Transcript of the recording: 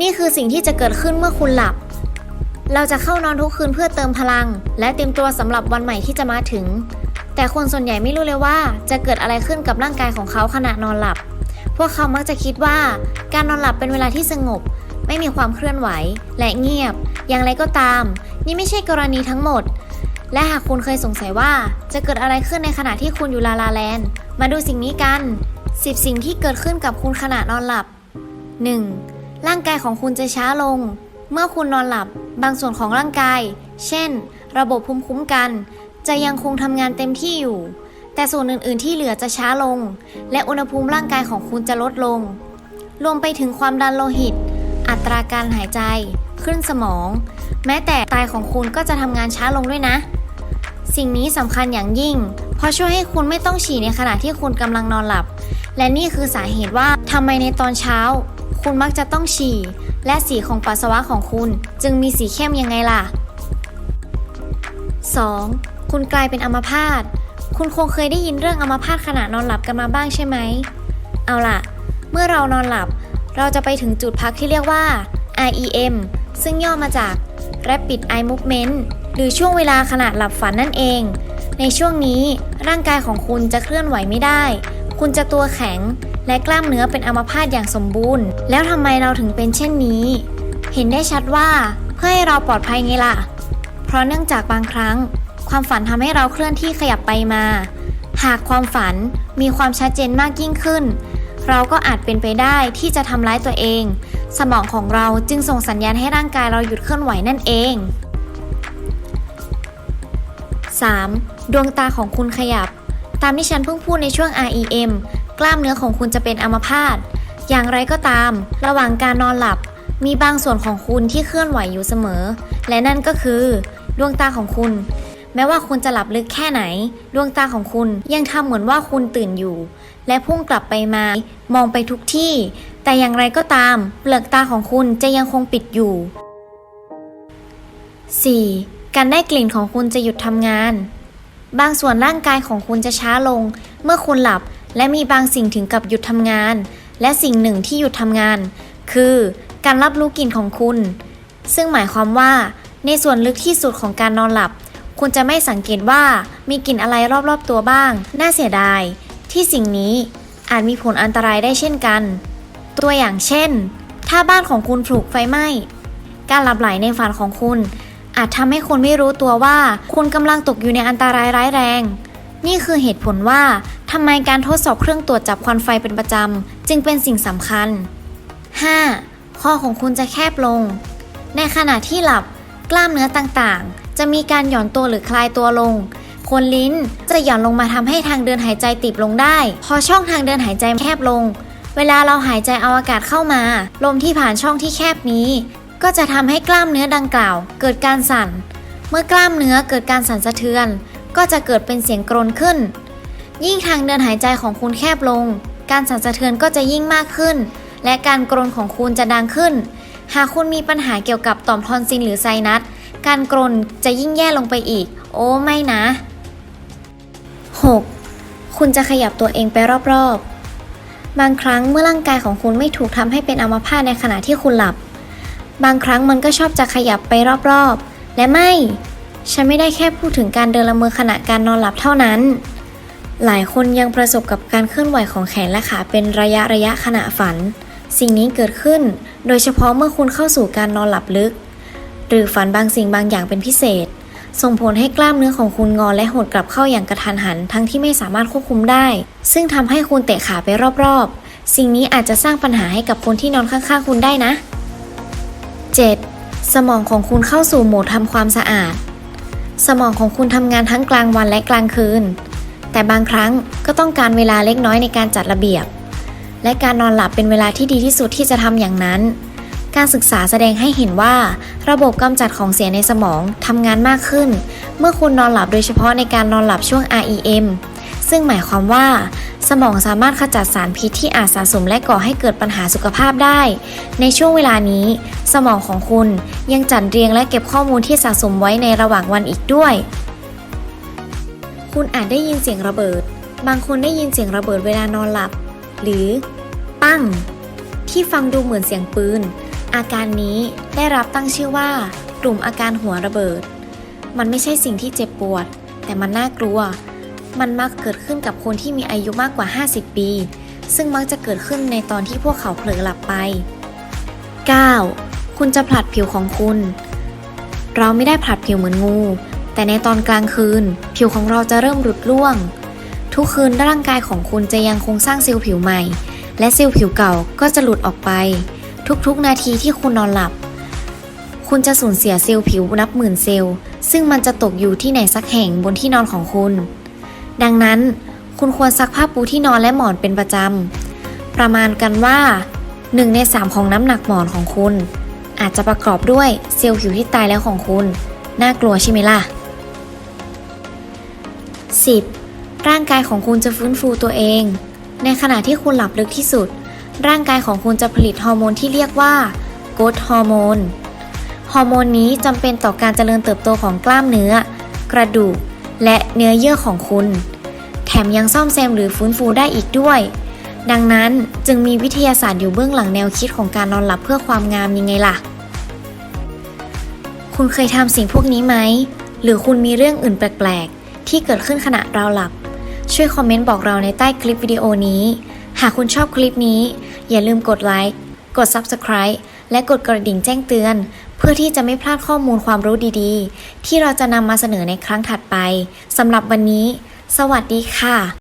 นี่คือสิ่งที่จะเกิดขึ้นเมื่อคุณหลับ เราจะเข้านอนทุกคืนเพื่อเติมพลัง และเตรียมตัวสำหรับวันใหม่ที่จะมาถึง แต่คนส่วนใหญ่ไม่รู้เลยว่า จะเกิดอะไรขึ้นกับร่างกายของเขาขณะนอนหลับ พวกเขามักจะคิดว่า การนอนหลับเป็นเวลาที่สงบ ไม่มีความเคลื่อนไหว และเงียบ อย่างไรก็ตาม นี่ไม่ใช่กรณีทั้งหมด และหากคุณเคยสงสัยว่า จะเกิดอะไรขึ้นในขณะที่คุณอยู่ลาลาแลนด์ มาดูสิ่งนี้กัน 10 สิ่งที่เกิดขึ้นกับคุณขณะนอนหลับ 1. ร่างกายของคุณจะช้าลง เมื่อคุณนอนหลับบางส่วนของร่างกาย เช่น ระบบภูมิคุ้มกัน จะยังคงทำงานเต็มที่อยู่ แต่ส่วนอื่น ๆ ที่เหลือจะช้าลง และอุณหภูมิร่างกายของคุณจะลดลง รวมไปถึงความดันโลหิต อัตราการหายใจขึ้นสมอง แม้แต่ไตของคุณก็จะทำงานช้าลงด้วยนะ สิ่งนี้สำคัญอย่างยิ่ง เพราะช่วยให้คุณไม่ต้องฉี่ในขณะที่คุณกำลังนอนหลับ และนี่คือสาเหตุว่าทำไมในตอนเช้า คุณมักจะต้องฉี่ และสีของปัสสาวะของคุณจึงมีสีเข้มยังไงล่ะ 2. คุณกลายเป็นอัมพาต คุณคงเคยได้ยินเรื่องอัมพาตขณะนอนหลับกันมาบ้างใช่ไหม เอาล่ะ เมื่อเรานอนหลับ เราจะไปถึงจุดพักที่เรียกว่า REM ซึ่งย่อมาจาก Rapid Eye Movement หรือช่วงเวลาขณะหลับฝันนั่นเอง ในช่วงนี้ร่างกายของคุณจะเคลื่อนไหวไม่ได้ คุณจะตัวแข็ง และกล้ามเนื้อเป็นอัมพาตอย่างสมบูรณ์ แล้วทำไมเราถึงเป็นเช่นนี้ เห็นได้ชัดว่าเพื่อให้เราปลอดภัยไงล่ะ เพราะเนื่องจากบางครั้ง ความฝันทำให้เราเคลื่อนที่ขยับไปมา หากความฝันมีความชัดเจนมากยิ่งขึ้น เราก็อาจเป็นไปได้ที่จะทำร้ายตัวเอง สมองของเราจึงส่งสัญญาณให้ร่างกายเราหยุดเคลื่อนไหวนั่นเอง 3. ดวงตาของคุณขยับ ตามที่ฉันเพิ่งพูดในช่วง REM กล้ามเนื้อของคุณจะเป็นอัมพาต อย่างไรก็ตาม ระหว่างการนอนหลับ มีบางส่วนของคุณที่เคลื่อนไหวอยู่เสมอ และนั่นก็คือ ดวงตาของคุณ แม้ว่าคุณจะหลับลึกแค่ไหน ดวงตาของคุณยังทำเหมือนว่าคุณตื่นอยู่ และพุ่งกลับไปมา มองไปทุกที่ แต่อย่างไรก็ตาม เปลือกตาของคุณจะยังคงปิดอยู่ 4. การได้กลิ่นของคุณจะหยุดทำงาน บางส่วนร่างกายของคุณจะช้าลง เมื่อคุณหลับ และมีบางสิ่งถึงกับหยุดทำงาน และสิ่งหนึ่งที่หยุดทำงาน คือการรับรู้กลิ่นของคุณ ซึ่งหมายความว่า ในส่วนลึกที่สุดของการนอนหลับ คุณจะไม่สังเกตว่ามีกลิ่นอะไรรอบๆตัวบ้าง น่าเสียดาย ที่สิ่งนี้อาจมีผลอันตรายได้เช่นกัน ตัวอย่างเช่น ถ้าบ้านของคุณถูกไฟไหม้ การหลับไหลในฝันของคุณ อาจทำให้คุณไม่รู้ตัวว่า คุณกำลังตกอยู่ในอันตรายร้ายแรง นี่คือเหตุผลว่าำไมการทดสอบเครื่องตรวจจับควันไฟเป็นประจำ จึงเป็นสิ่งสำคัญ 5. คอของคุณจะแคบลง ในขณะที่หลับกล้ามเนื้อต่างๆ จะมีการหย่อนตัวหรือคลายตัวลงคนลิ้นจะหย่อนลงมาทำให้ทางเดินหายใจตีบลงได้ พอช่องทางเดินหายใจแคบลง เวลาเราหายใจเอาอากาศเข้ามา ลมที่ผ่านช่องที่แคบนี้ ก็จะทำให้กล้ามเนื้อดังกล่าว เกิดการสั่น เมื่อกล้ามเนื้อเกิดการสั่นสะเทือน ก็จะเกิดเป็นเสียงกรนขึ้น ยิ่งทางเดินหายใจของคุณแคบลง การสั่นสะเทือนก็จะยิ่งมากขึ้น และการกรนของคุณจะดังขึ้น หากคุณมีปัญหาเกี่ยวกับต่อมทอนซิลหรือไซนัส การกรนจะยิ่งแย่ลงไปอีก โอ้ไม่นะ 6. คุณจะขยับตัวเองไปรอบๆ บางครั้งเมื่อร่างกายของคุณไม่ถูกทำให้เป็นอัมพาตในขณะที่คุณหลับ บางครั้งมันก็ชอบจะขยับไปรอบๆ และไม่ ฉันไม่ได้แค่พูดถึงการเดินละเมอขณะการนอนหลับเท่านั้น หลายคนยังประสบกับการเคลื่อนไหวของแขนและขาเป็นระยะระยะขณะฝัน สิ่งนี้เกิดขึ้น โดยเฉพาะเมื่อคุณเข้าสู่การนอนหลับลึก หรือฝันบางสิ่งบางอย่างเป็นพิเศษ ส่งผลให้กล้ามเนื้อของคุณงอและหดกลับเข้าอย่างกระทันหัน ทั้งที่ไม่สามารถควบคุมได้ ซึ่งทำให้คุณเตะขาไปรอบๆ สิ่งนี้อาจจะสร้างปัญหาให้กับคนที่นอนข้างๆ คุณได้นะ 7. สมองของคุณเข้าสู่โหมดทำความสะอาด สมองของคุณทำงานทั้งกลางวันและกลางคืน แต่บางครั้งก็ต้องการเวลาเล็กน้อยในการจัดระเบียบ และการนอนหลับเป็นเวลาที่ดีที่สุดที่จะทำอย่างนั้น การศึกษาแสดงให้เห็นว่า ระบบกำจัดของเสียในสมองทำงานมากขึ้น เมื่อคุณนอนหลับโดยเฉพาะในการนอนหลับช่วง REM ซึ่งหมายความว่าสมองสามารถขจัดสารพิษที่อาจสะสมและก่อให้เกิดปัญหาสุขภาพได้ ในช่วงเวลานี้ สมองของคุณยังจัดเรียงและเก็บข้อมูลที่สะสมไว้ในระหว่างวันอีกด้วย คุณอาจได้ยินเสียงระเบิด บางคนได้ยินเสียงระเบิดเวลานอนหลับ หรือ ปั้ง ที่ฟังดูเหมือนเสียงปืน อาการนี้ได้รับตั้งชื่อว่า กลุ่มอาการหัวระเบิด มันไม่ใช่สิ่งที่เจ็บปวด แต่มันน่ากลัว มันมักเกิดขึ้นกับคนที่มีอายุมากกว่า 50 ปี ซึ่งมักจะเกิดขึ้นในตอนที่พวกเขาเผลอหลับไป 9. คุณจะผลัดผิวของคุณ เราไม่ได้ผลัดผิวเหมือนงู แต่ในตอนกลางคืน ผิวของเราจะเริ่มหลุดร่วง ทุกคืนร่างกายของคุณจะยังคงสร้างเซลล์ผิวใหม่ และเซลล์ผิวเก่าก็จะหลุดออกไป ทุกๆ นาทีที่คุณนอนหลับ คุณจะสูญเสียเซลล์ผิวนับหมื่นเซลล์ ซึ่งมันจะตกอยู่ที่ไหนสักแห่งบนที่นอนของคุณ ดังนั้นคุณควรซักผ้าปูที่นอนและหมอนเป็นประจำ ประมาณกันว่า 1 ใน 3 ของน้ำหนักหมอนของคุณ อาจจะประกอบด้วยเซลล์ผิวที่ตายแล้วของคุณ น่ากลัวใช่ไหมล่ะ 10. ร่างกายของคุณจะฟื้นฟูตัวเอง ในขณะที่คุณหลับลึกที่สุด ร่างกายของคุณจะผลิตฮอร์โมนที่เรียกว่าโกรทฮอร์โมน ฮอร์โมนนี้จำเป็นต่อการเจริญเติบโตของกล้ามเนื้อ กระดูก และเนื้อเยื่อของคุณ แถมยังซ่อมแซมหรือฟื้นฟูได้อีกด้วย ดังนั้นจึงมีวิทยาศาสตร์อยู่เบื้องหลังแนวคิดของการนอนหลับเพื่อความงามยังไงล่ะ คุณเคยทำสิ่งพวกนี้ไหม หรือคุณมีเรื่องอื่นแปลก ที่เกิดขึ้นขณะเราหลับ ช่วยคอมเมนต์บอกเราในใต้คลิปวิดีโอนี้ หากคุณชอบคลิปนี้ อย่าลืมกดไลค์กด Subscribe และกดกระดิ่งแจ้งเตือน เพื่อที่จะไม่พลาดข้อมูลความรู้ดีๆ ที่เราจะนำมาเสนอในครั้งถัดไปสำหรับวันนี้ สวัสดีค่ะ